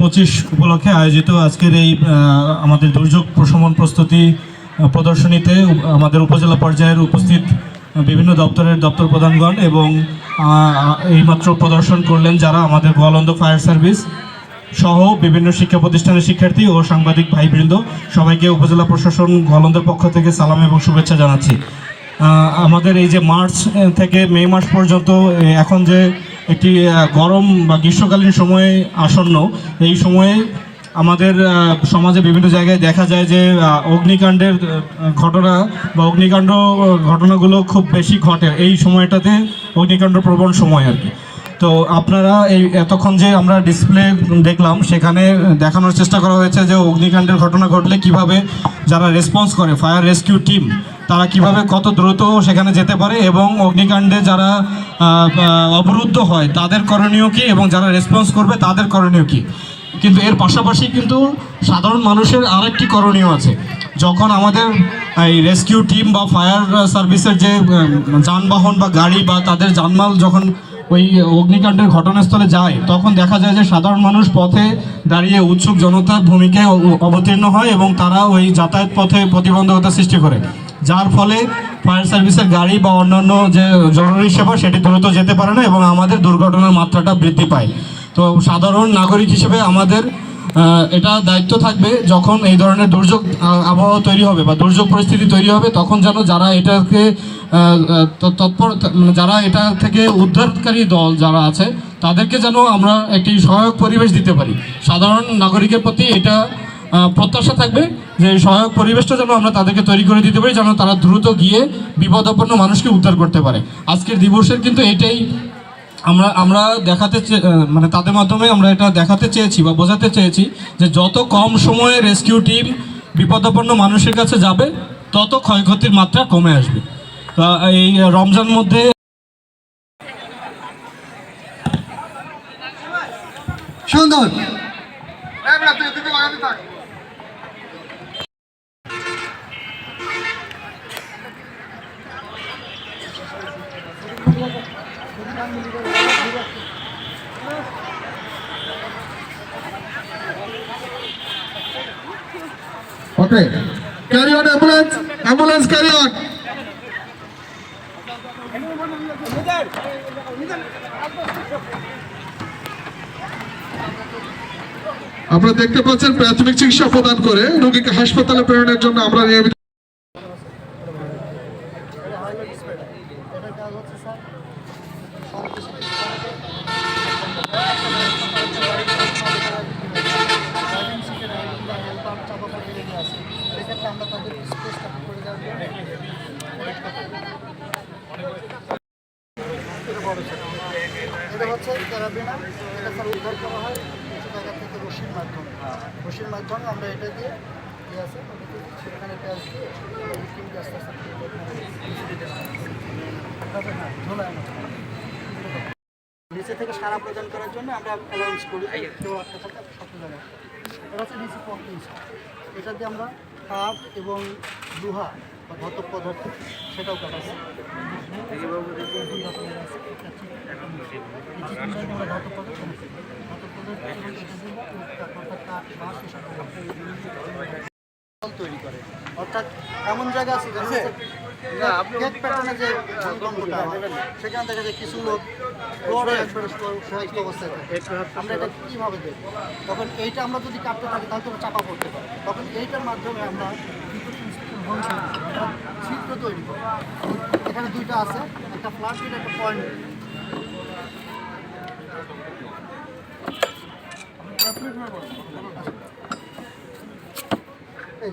পঁচিশ উপলক্ষে আয়োজিত আজকের এই আমাদের দুর্যোগ প্রশমন প্রস্তুতি প্রদর্শনীতে আমাদের উপজেলা পর্যায়ের উপস্থিত বিভিন্ন দপ্তরের দপ্তর প্রধানগণ এবং এইমাত্র প্রদর্শন করলেন যারা আমাদের গোয়ালন্দ ফায়ার সার্ভিস সহ বিভিন্ন শিক্ষা প্রতিষ্ঠানের শিক্ষার্থী ও সাংবাদিক ভাইবৃন্দ, সবাইকে উপজেলা প্রশাসন গোয়ালন্দের পক্ষ থেকে সালাম এবং শুভেচ্ছা জানাচ্ছি। আমাদের এই যে মার্চ থেকে মে মাস পর্যন্ত এখন যে একটি গরম বা গ্রীষ্মকালীন সময়ে আসন্ন। এই সময়ে আমাদের সমাজে বিভিন্ন জায়গায় দেখা যায় যে অগ্নিকাণ্ডের ঘটনা বা অগ্নিকাণ্ড ঘটনাগুলো খুব বেশি ঘটে। এই সময়টাতে অগ্নিকাণ্ড প্রবণ সময় আর কি। তো আপনারা এই এতক্ষণ যে আমরা ডিসপ্লে দেখলাম, সেখানে দেখানোর চেষ্টা করা হয়েছে যে অগ্নিকাণ্ডের ঘটনা ঘটলে কীভাবে যারা রেসপন্স করে ফায়ার রেস্কিউ টিম তারা কীভাবে কত দ্রুত সেখানে যেতে পারে এবং অগ্নিকাণ্ডে যারা অবরুদ্ধ হয়, তাদের করণীয় কী এবং যারা রেসপন্স করবে, তাদের করণীয় কী? কিন্তু এর পাশাপাশি কিন্তু সাধারণ মানুষের আরেকটি করণীয় আছে। যখন আমাদের এই রেস্কিউ টিম বা ফায়ার সার্ভিসের যে যানবাহন বা গাড়ি বা তাদের যানমাল যখন ওই অগ্নিকাণ্ডের ঘটনাস্থলে যায়, তখন দেখা যায় যে সাধারণ মানুষ পথে দাঁড়িয়ে উৎসুক জনতার ভূমিকায় অবতীর্ণ হয় এবং তারা ওই যাতায়াত পথে প্রতিবন্ধকতা সৃষ্টি করে। যার ফলে ফায়ার সার্ভিসের গাড়ি বা অন্যান্য যে জরুরি সেবা, সেটি দ্রুত যেতে পারে না এবং আমাদের দুর্ঘটনার মাত্রাটা বৃদ্ধি পায়। তো সাধারণ নাগরিক হিসেবে আমাদের এটা দায়িত্ব থাকবে যখন এই ধরনের দুর্যোগ আবহাওয়া তৈরি হবে বা দুর্যোগ পরিস্থিতি তৈরি হবে, তখন যেন যারা এটাকে তৎপর মানে যারা এটা থেকে উদ্ধারকারী দল যারা আছে, তাদেরকে যেন আমরা একটি সহায়ক পরিবেশ দিতে পারি। সাধারণ নাগরিকের প্রতি এটা প্রত্যাশা থাকবে যে সহায়ক পরিবেশটা যেন আমরা তাদেরকে তৈরি করে দিতে পারি, যেন তারা দ্রুত গিয়ে বিপদাপন্ন মানুষকে উদ্ধার করতে পারে। আজকের দিবসের কিন্তু এটাই আমরা আমরা দেখাতে মানে তাদের মাধ্যমে আমরা এটা দেখাতে চেয়েছি বা বোঝাতে চেয়েছি যে যত কম সময়ে রেস্কিউ টিম বিপদাপন্ন মানুষের কাছে যাবে, তত ক্ষয়ক্ষতির মাত্রা কমে আসবে। তা এই রমজান মধ্যে সুন্দর। Okay. Carry on ambulance. Ambulance carry on. আপনারা দেখতে পাচ্ছেন প্রাথমিক চিকিৎসা প্রদান করে রোগীকে হাসপাতালে প্রেরণের জন্য আমরা নিয়মিত সেক্ষেত্রে আমরা তাদের স্পেসটা করে দেওয়ার জন্য এটা হচ্ছে ক্যারাবিনা এটা স্যার উদ্ধার করা হয় কিছু জায়গা থেকে রশির মাধ্যমে রশির মাধ্যমে আমরা এটা দিয়ে ইয়ে আছে সেখানে প্যাঁচ দিয়ে ভিক্টিমকে আস্তে আস্তে নিচে থেকে সারা প্রদান করার জন্য আমরা অ্যালাউন্স করি। কেউ আটকে থাকে সব জায়গায়। এটা হচ্ছে নিচে পম্পিং এটা দিয়ে আমরা কাঠ এবং লুহা বা ঘটক পদার্থ সেটাও ধাতব পদার্থ তৈরি করে। অর্থাৎ এমন জায়গা আছে যেখানে কেক প্যাটার্নে যে ভূমিকম্পটা সেখানে দেখা কিছু লোক অবস্থায় আমরা এটা কীভাবে দেখব? তখন এইটা আমরা যদি কাটতে থাকি তাহলে তো চাপা পড়তে পারে তখন এইটার মাধ্যমে আমরা ছিদ্র তৈরি করি এখানে দুইটা আছে একটা ফ্ল্যাট একটা পয়েন্ট এই